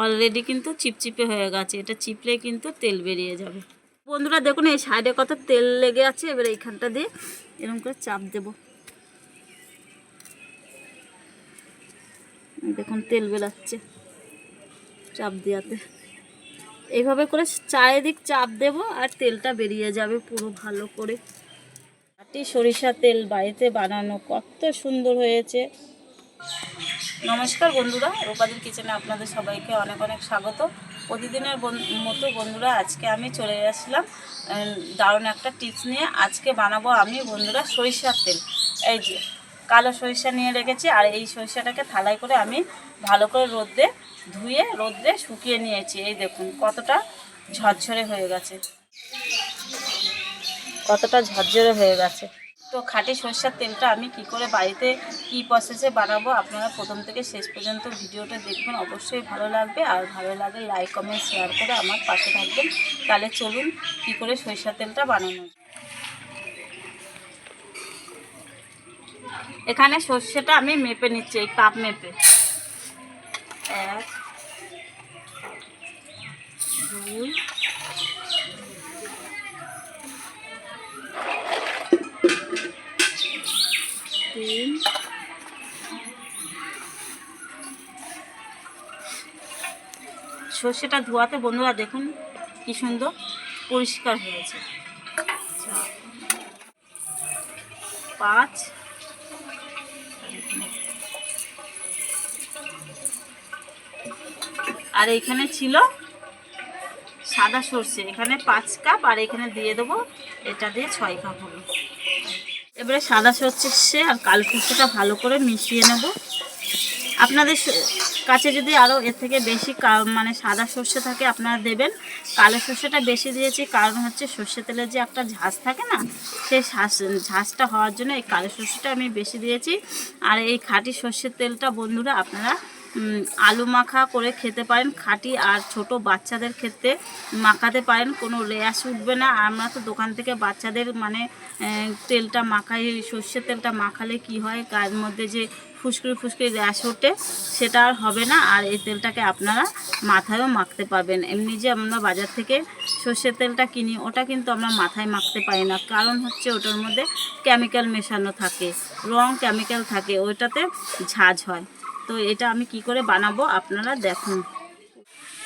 Already কিন্তু চিপচিপে হয়ে গেছে। এটা চিপলে কিন্তু তেল বেরিয়ে যাবে। বন্ধুরা, দেখুন, এই সাইডে কত তেল লেগে আছে। এবার এইখানটা দিয়ে এরকম করে চাপ দেব। দেখুন, তেল বেরাচ্ছে চাপ দেওয়াতে। এইভাবে করে চারিদিক চাপ দেব আর তেলটা বেরিয়ে যাবে পুরো ভালো করে। খাঁটি সরিষা তেল বাড়িতে বানানো কত সুন্দর হয়েছে। নমস্কার বন্ধুরা, রূপাদির কিচেনে আপনাদের সবাইকে অনেক অনেক স্বাগত। প্রতিদিনের মতো বন্ধুরা, আজকে আমি চলে আসলাম দারুণ একটা টিপস নিয়ে। আজকে বানাবো আমি বন্ধুরা সরিষার তেল। এই যে, কালো সরিষা নিয়ে রেখেছি, আর এই সরিষাটাকে থালাই করে আমি ভালো করে রোদ্রে ধুয়ে রোদ্রে শুকিয়ে নিয়েছি। এই দেখুন, কতটা ঝরঝরে হয়ে গেছে। কতটা ঝরঝরে হয়ে গেছে। তো খাঁটি সরষের তেলটা আমি কি করে বাড়িতে, কি প্রসেসে বানাবো আপনারা প্রথম থেকে শেষ পর্যন্ত ভিডিওটা দেখবেন। অবশ্যই ভালো লাগবে। আর ভালো লাগলে লাইক কমেন্ট শেয়ার করে আমার পাশে থাকবেন। তাহলে চলুন কি করে সরিষার তেলটা বানানো এখানে সর্ষেটা আমি মেপে নিচ্ছি, এই কাপ মেপে। এক, দুই তিন সর্ষেটা ধোয়াতে বন্ধুরা দেখুন কি সুন্দর পরিষ্কার হয়েছে। পাঁচ। আর এখানে ছিল সাদা সর্ষে। এখানে পাঁচ কাপ আর এখানে দিয়ে দেবো এটা দিয়ে ছয় কাপ হলো এবারে সাদা সর্ষে আর কালো সর্ষেটা ভালো করে মিশিয়ে নেব। আপনাদের কাছে যদি আরও এর থেকে বেশি মানে সাদা সর্ষে থাকে আপনারা দেবেন। কালো সর্ষেটা বেশি দিয়েছি কারণ হচ্ছে সর্ষে তেলের যে একটা ঝাঁস থাকে না সেই ঝাঁজটা হওয়ার জন্য এই কালো সর্ষেটা আমি বেশি দিয়েছি। আর এই খাঁটি সর্ষের তেলটা বন্ধুরা আপনারা আলু মাখা করে খেতে পারেন, খাঁটি, আর ছোট বাচ্চাদের ক্ষেত্রে মাখাতে পারেন, কোনো র্যাশ উঠবে না। আমরা তো দোকান থেকে বাচ্চাদের মানে তেলটা মাখাই, সর্ষের তেলটা মাখালে কি হয় গায়ের মধ্যে যে ফুসকুড়ি ফুসকুড়ি র্যাশ ওঠে, সেটা আর হবে না। আর এই তেলটাকে আপনারা মাথায়ও মাখতে পারবেন। এমনি যে আমরা বাজার থেকে সর্ষের তেলটা কিনি, ওটা কিন্তু আমরা মাথায় মাখতে পারি না। কারণ হচ্ছে ওটার মধ্যে কেমিক্যাল মেশানো থাকে রং কেমিক্যাল থাকে, ওইটাতে ঝাঁজ হয়। তো এটা আমি কি করে বানাবো আপনারা দেখুন।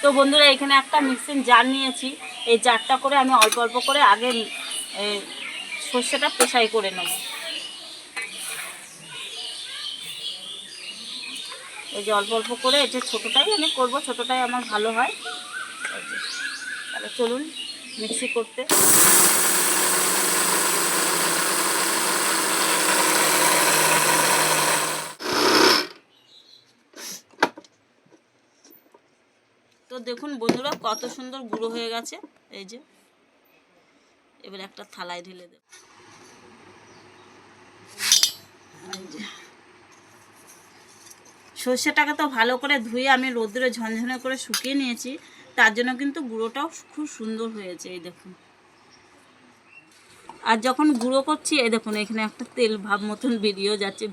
তো বন্ধুরা, এখানে একটা মিক্সিং জার নিয়েছি। এই জারটা করে আমি অল্প অল্প করে আগে সর্ষেটা পেশাই করে নেব। এই যে অল্প অল্প করে, এই যে ছোটোটাই আমি করব, ছোটোটাই আমার ভালো হয়। তাহলে চলুন মিক্সি করতে। তো দেখুন বন্ধুরা, কত সুন্দর গুঁড়ো হয়ে গেছে। এই যে, এবার একটা থালায় ঢেলে দেব। সর্ষেটাকে তো ভালো করে ধুয়ে আমি রোদ্রে ঝনঝনে করে শুকিয়ে নিয়েছি, তার জন্য কিন্তু গুঁড়োটাও খুব সুন্দর হয়েছে, এই দেখুন। আর যখন গুঁড়ো করছি, এই দেখুন, এখানে একটা তেল ভাব মতন বেরিয়েও যাচ্ছে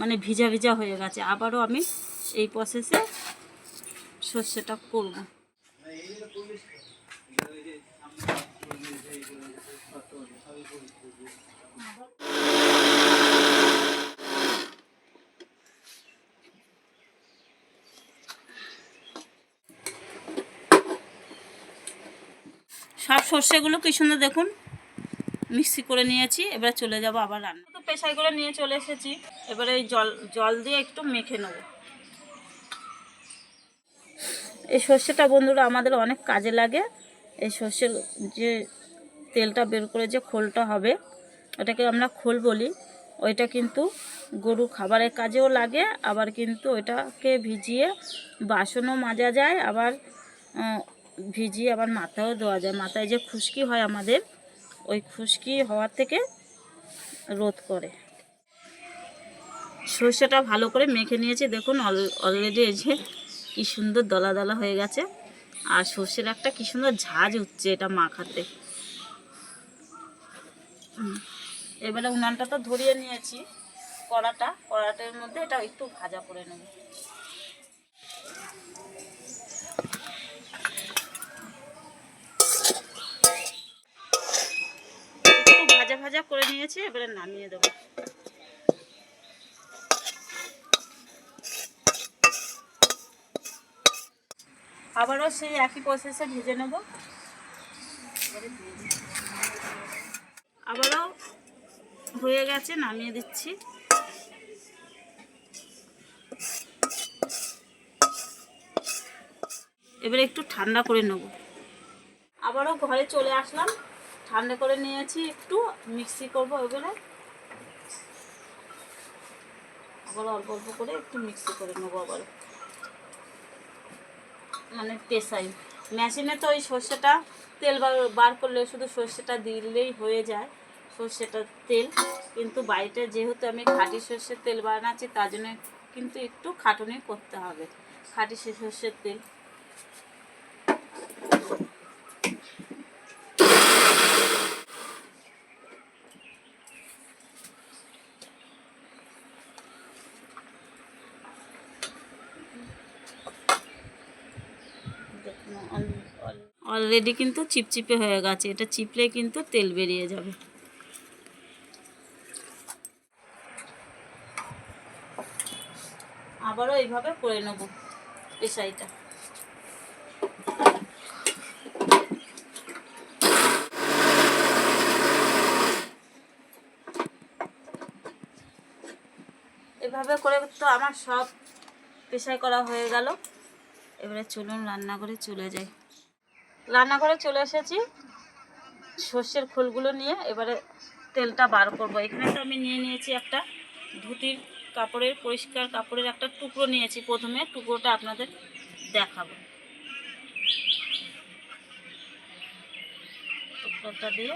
মানে ভিজা ভিজা হয়ে গেছে। আবারও আমি এই প্রসেসে সর্ষেটা করব। সব সর্ষেগুলো কি সুন্দর দেখুন। মিক্সি করে নিয়েছি, এবার চলে যাব আবার রান্না। তো পেশাই করে নিয়ে চলে এসেছি। এবারে এই জল জল দিয়ে একটু মেখে নেব। এই সর্ষেটা বন্ধুরা আমাদের অনেক কাজে লাগে। এই সর্ষের যে তেলটা বের করে যে খোলটা হবে, ওটাকে আমরা খোল বলি। ওইটা কিন্তু গরু খাবারের কাজেও লাগে, আবার কিন্তু ওইটাকে ভিজিয়ে বাসনও মাজা যায়, আবার ভিজিয়ে আবার মাথায়ও দেওয়া যায়। মাথায় যে খুশকি হয় আমাদের, ওই খুশকি হওয়ার থেকে রোধ করে। সর্ষেটা ভালো করে মেখে নিয়েছি। দেখুন অলরেডি এই যে কি সুন্দর দলা দলা হয়ে গেছে। আর সর্ষের একটা কি সুন্দর ঝাঁজ উঠছে এটা মাখাতে। এবারে উনানটা তো ধরিয়ে নিয়েছি। কড়াটা, কড়াটার মধ্যে এটা একটু ভাজা করে নেব। একটু ভাজা ভাজা করে নিয়েছি, এবারে নামিয়ে দেবো। আবারও সেই একই প্রসেসে ভেজে নেব। আবারও হয়ে গেছে, নামিয়ে দিচ্ছি। এবারে একটু ঠান্ডা করে নেব। আবারও ঘরে চলে আসলাম, ঠান্ডা করে নিয়েছি, একটু মিক্সি করব এবারে। আবার অল্প অল্প করে একটু মিক্সি করে নেব আবার মানে পেশাই। মেশিনে তো ওই সর্ষেটা তেল বার- করলে শুধু সর্ষেটা দিলেই হয়ে যায় সর্ষেটার তেল। কিন্তু বাড়িতে যেহেতু আমি খাঁটি সর্ষের তেল বানাচ্ছি, তার জন্য কিন্তু একটু খাটুনি করতে হবে। খাঁটি সর্ষের তেল। অলরেডি কিন্তু চিপচিপে হয়ে গেছে। এটা চিপলে কিন্তু তেল বেরিয়ে যাবে। আবারও এইভাবে করে নেব পেশাইটা। এভাবে করে তো আমার সব পেশাই করা হয়ে গেল। এবারে চলুন রান্না করে চলে যাই। রান্নাঘরে চলে এসেছি। সর্ষের খোলগুলো নিয়ে এবারে তেলটা বার করব। এখানে তো আমি নিয়ে নিয়েছি একটা ধুতির কাপড়ের, পরিষ্কার কাপড়ের একটা টুকরো নিয়েছি প্রথমে। টুকরোটা আপনাদের দেখাবো। টুকরোটা দিয়ে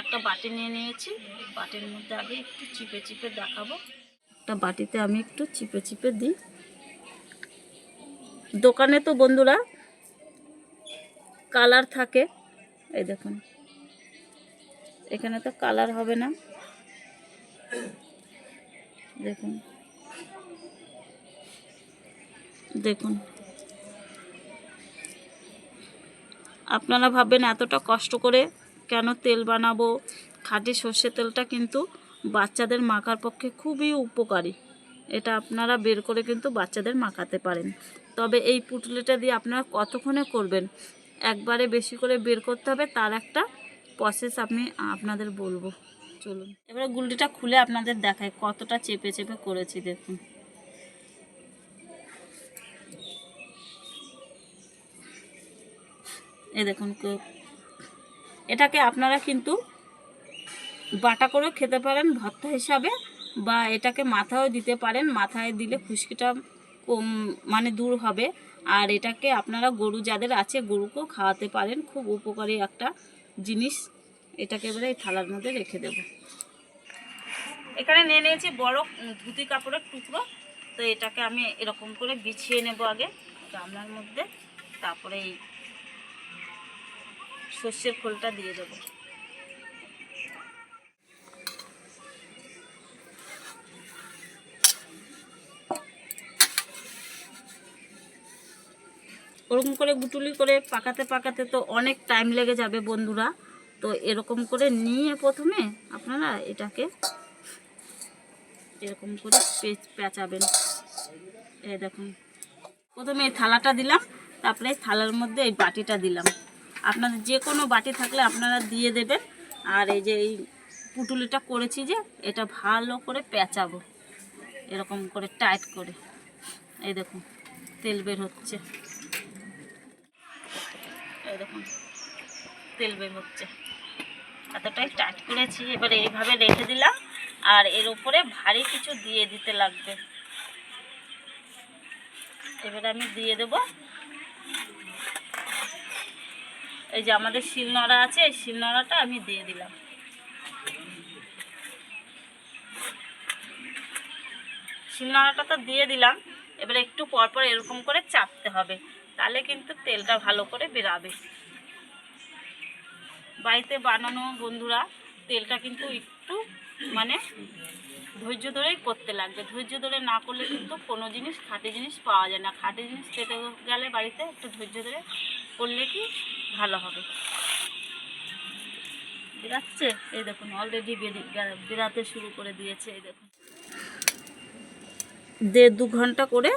একটা বাটি নিয়ে নিয়েছি। বাটির মধ্যে আগে একটু চিপে চিপে দেখাবো। একটা বাটিতে আমি একটু চিপে চিপে দিই। দোকানে তো বন্ধুরা কালার থাকে। এই দেখুন। এখানে তো কালার হবে না। দেখুন। দেখুন। আপনারা ভাববেন এতটা কষ্ট করে কেন তেল বানাবো? খাঁটি সর্ষের তেলটা কিন্তু বাচ্চাদের মাখার পক্ষে খুবই উপকারী। এটা আপনারা বের করে কিন্তু বাচ্চাদের মাখাতে পারেন। তবে এই পুটলিটা দিয়ে আপনারা কতক্ষণে করবেন? একবারে বেশি করে বের করতে হবে, তার একটা প্রসেস আমি আপনাদের বলব। চলুন। এবারে গুলটিটা খুলে আপনাদের দেখায় কতটা চেপে চেপে করেছি দেখুন। এ দেখুন এটাকে আপনারা কিন্তু বাটা করেও খেতে পারেন, ভর্তা হিসাবে, বা এটাকে মাথায়ও দিতে পারেন, মাথায় দিলে খুশকিটা কম মানে দূর হবে। আর এটাকে আপনারা গরু যাদের আছে গরুকেও খাওয়াতে পারেন, খুব উপকারী একটা জিনিস। এটাকে এবারে থালার মধ্যে রেখে দেব। এখানে নিয়ে নিয়েছি বড় ধুতি কাপড়ের টুকরো। তো এটাকে আমি এরকম করে বিছিয়ে নেব আগে গামলার মধ্যে। তারপরে এই সর্ষের খোলটা দিয়ে দেবো। ওরকম করে গুটুলি করে পাকাতে পাকাতে তো অনেক টাইম লেগে যাবে বন্ধুরা। তো এরকম করে নিয়ে প্রথমে আপনারা এটাকে এরকম করে পেঁচাবেন। এই দেখুন। প্রথমে এই থালাটা দিলাম, তারপরে থালার মধ্যে এই বাটিটা দিলাম। আপনাদের যে কোনো বাটি থাকলে আপনারা দিয়ে দেবেন। আর এই যে এই পুটুলিটা করেছি যে, এটা ভালো করে পেঁচাবো। এরকম করে টাইট করে। এই দেখুন, তেল বের হচ্ছে। এই দেখুন তেল বের হচ্ছে। এতটাই টাইট করেছি, এবার এইভাবে রেখে দিলাম, আর এর উপরে ভারী কিছু দিয়ে দিতে লাগবে। এবারে আমি দিয়ে দেব। এই যে আমাদের শিলনোড়া আছে, এই শিলনোড়াটা আমি দিয়ে দিলাম। শিলনোড়াটা তো দিয়ে দিলাম এবারে একটু পর পর এরকম করে চাপতে হবে। তাহলে কিন্তু তেলটা ভালো করে বেরাবে। বাড়িতে বানানো বন্ধুরা, তেলটা কিন্তু একটু মানে ধৈর্য ধরেই করতে লাগবে। ধৈর্য ধরে না করলে কিন্তু কোনো জিনিস, খাঁটি জিনিস পাওয়া যায় না। খাঁটি জিনিস পেতে গেলে বাড়িতে একটু ধৈর্য ধরে করলে কি ভালো হবে। বেরাচ্ছে? এই দেখুন অলরেডি বেরাতে শুরু করে দিয়েছে, এই দেখুন। দেড় দু ঘণ্টা করে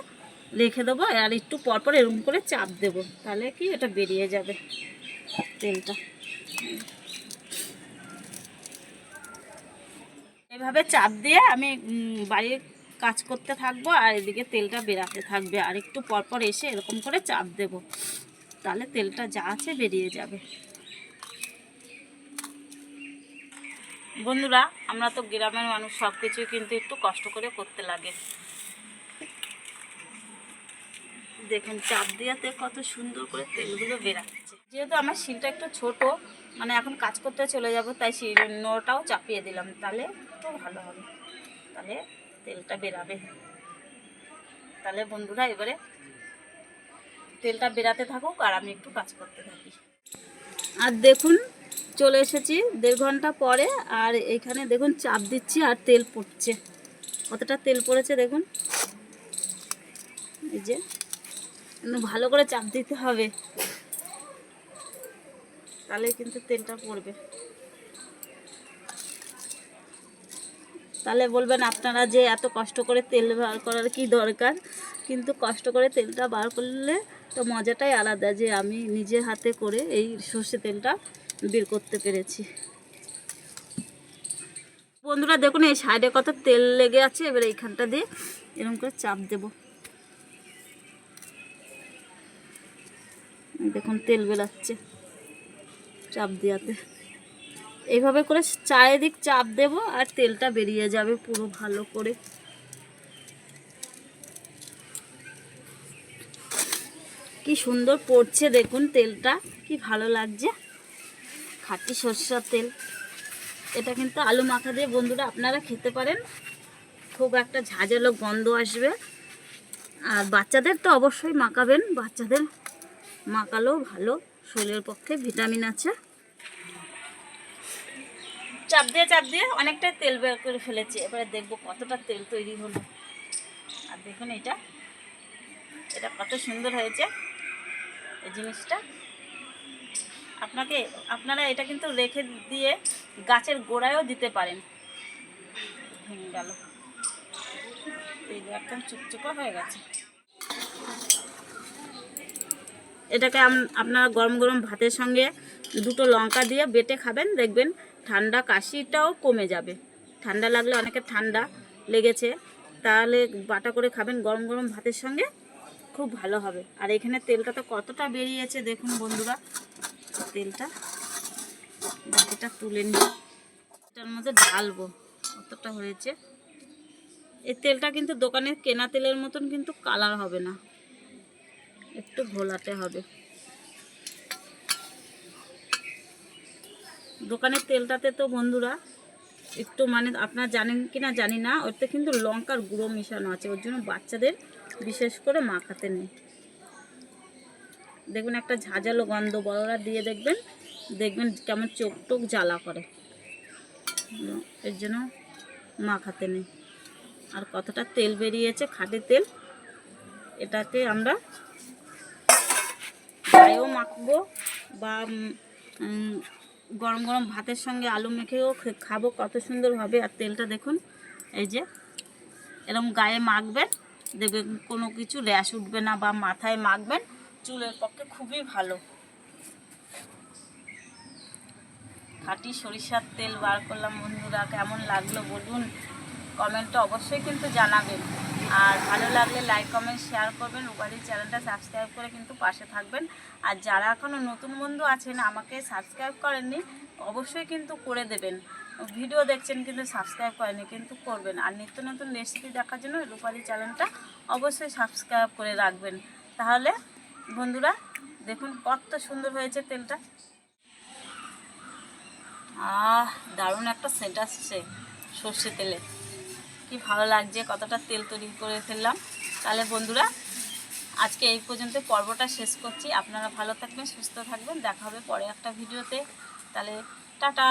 রেখে দেবো আর একটু পরপর এরকম করে চাপ দেবো। তাহলে কি এটা বেরিয়ে যাবে তেলটা। এভাবে চাপ দিয়ে আমি বাড়ির কাজ করতে থাকব আর এদিকে তেলটা বেরাতে থাকবে। আর একটু পরপর এসে এরকম করে চাপ দেব। তাহলে তেলটা যা আছে বেরিয়ে যাবে। বন্ধুরা, আমরা তো গ্রামের মানুষ সব কিছুই কিন্তু একটু কষ্ট করে করতে লাগে। দেখুন, চাপ দিয়াতে কত সুন্দর করে তেলগুলো বেরাচ্ছে। যেহেতু আমার শিলটা একটু ছোট মানে এখন কাজ করতে চলে যাব, তাই শিলটাও চাপিয়ে দিলাম। তাহলে একটু ভালো হবে। তাহলে তেলটা বেরাবে। তাহলে বন্ধুরা, এবারে তেলটা বেরাতে থাকুক আর আমি একটু কাজ করতে থাকি। আর দেখুন, চলে এসেছি দেড় ঘণ্টা পরে, আর এখানে দেখুন চাপ দিচ্ছি আর তেল পড়ছে। কতটা তেল পড়েছে দেখুন। এই যে ভালো করে চাপ দিতে হবে। তাহলে কিন্তু তেলটা পড়বে। তাহলে বলবেন আপনারা যে এত কষ্ট করে তেল বার করার কি দরকার? কিন্তু কষ্ট করে তেলটা বার করলে তো মজাটাই আলাদা যে আমি নিজের হাতে করে এই সর্ষে তেলটা বের করতে পেরেছি। বন্ধুরা দেখুন এই সাইডে কত তেল লেগে আছে, এবার এইখানটা দিয়ে এরকম করে চাপ দেব। দেখুন, তেল বেরাচ্ছে চাপ দেওয়াতে। এইভাবে করে চারিদিক চাপ দেব আর তেলটা বেরিয়ে যাবে পুরো ভালো করে। কি সুন্দর পড়ছে দেখুন তেলটা, কি ভালো লাগছে। খাঁটি সরষের তেল। এটা কিন্তু আলু মাখা দিয়ে বন্ধুরা আপনারা খেতে পারেন। খুব একটা ঝাঁঝালো গন্ধ আসবে। আর বাচ্চাদের তো অবশ্যই মাখাবেন, বাচ্চাদের মাখালেও ভালো, শরীরের পক্ষে ভিটামিন আছে। চাপ দিয়ে চাপ দিয়ে অনেকটাই তেল বের করে ফেলেছি, এবারে দেখব কতটা তেল তৈরি হলো। আর দেখুন এটা এটা কত সুন্দর হয়েছে, এই জিনিসটা। আপনাকে, আপনারা এটা কিন্তু রেখে দিয়ে গাছের গোড়ায়ও দিতে পারেন। ভেঙে গেল। একদম চুপচুপা হয়ে গেছে। এটাকে আপনারা গরম গরম ভাতের সঙ্গে দুটো লঙ্কা দিয়ে বেটে খাবেন। দেখবেন ঠান্ডা কাশিটাও কমে যাবে। ঠান্ডা লাগলে অনেকে ঠান্ডা লেগেছে। তাহলে বাটা করে খাবেন গরম গরম ভাতের সঙ্গে, খুব ভালো হবে। আর এখানে তেলটা তো কতটা বেরিয়েছে দেখুন বন্ধুরা। তেলটা বাকিটা তুলে নিই। এটার মধ্যে ঢালবো, কতটা হয়েছে। এই তেলটা কিন্তু দোকানের কেনা তেলের মতন কিন্তু কালার হবে না। একটু ঘোলাতে হবে। দোকানের তেলটাতে তো বন্ধুরা, একটু মানে আপনারা জানেন কি না জানি না, ওতে কিন্তু লঙ্কার গুঁড়ো মিশানো আছে, ওর জন্য বাচ্চাদের বিশেষ করে মাখাতে নেই। দেখবেন একটা ঝাঁঝালো গন্ধ, বড়রা দিয়ে দেখবেন দেখবেন কেমন চোখ টোক জ্বালা করে। এর জন্য মাখাতে নেই। আর কতটা তেল বেরিয়েছে, খাঁটি তেল, এটাকে আমরা গায়েও মাখবো বা গরম গরম ভাতের সঙ্গে আলু মেখেও খাব, কত সুন্দর হবে। আর তেলটা দেখুন, এই যে এরকম গায়ে মাখবেন, দেখবেন কোনো কিছু র্যাশ উঠবে না বা মাথায় মাখবেন, চুলের পক্ষে খুবই ভালো। খাঁটি সরিষার তেল বার করলাম, বন্ধুরা, কেমন লাগল বলুন? কমেন্টে অবশ্যই কিন্তু জানাবেন। আর ভালো লাগলে লাইক কমেন্ট শেয়ার করবেন। উপাধি চ্যানেলটা সাবস্ক্রাইব করে কিন্তু পাশে থাকবেন। আর যারা এখনও নতুন বন্ধু আছেন, আমাকে সাবস্ক্রাইব করেননি, অবশ্যই কিন্তু করে দেবেন। ভিডিও দেখছেন কিন্তু সাবস্ক্রাইব করেনি কিন্তু করবেন। আর নিত্য নতুন রেসিপি দেখার জন্য রূপালী চ্যানেলটা অবশ্যই সাবস্ক্রাইব করে রাখবেন। তাহলে বন্ধুরা, দেখুন কত সুন্দর হয়েছে তেলটা। আহ, দারুণ একটা সেন্ট আসছে সর্ষে তেলে। কি ভালো লাগছে, কতটা তেল তৈরি করে ফেললাম। তাহলে বন্ধুরা, আজকে এই পর্যন্ত পর্বটা শেষ করছি। আপনারা ভালো থাকবেন, সুস্থ থাকবেন। দেখা হবে পরে একটা ভিডিওতে। তাহলে টাটা।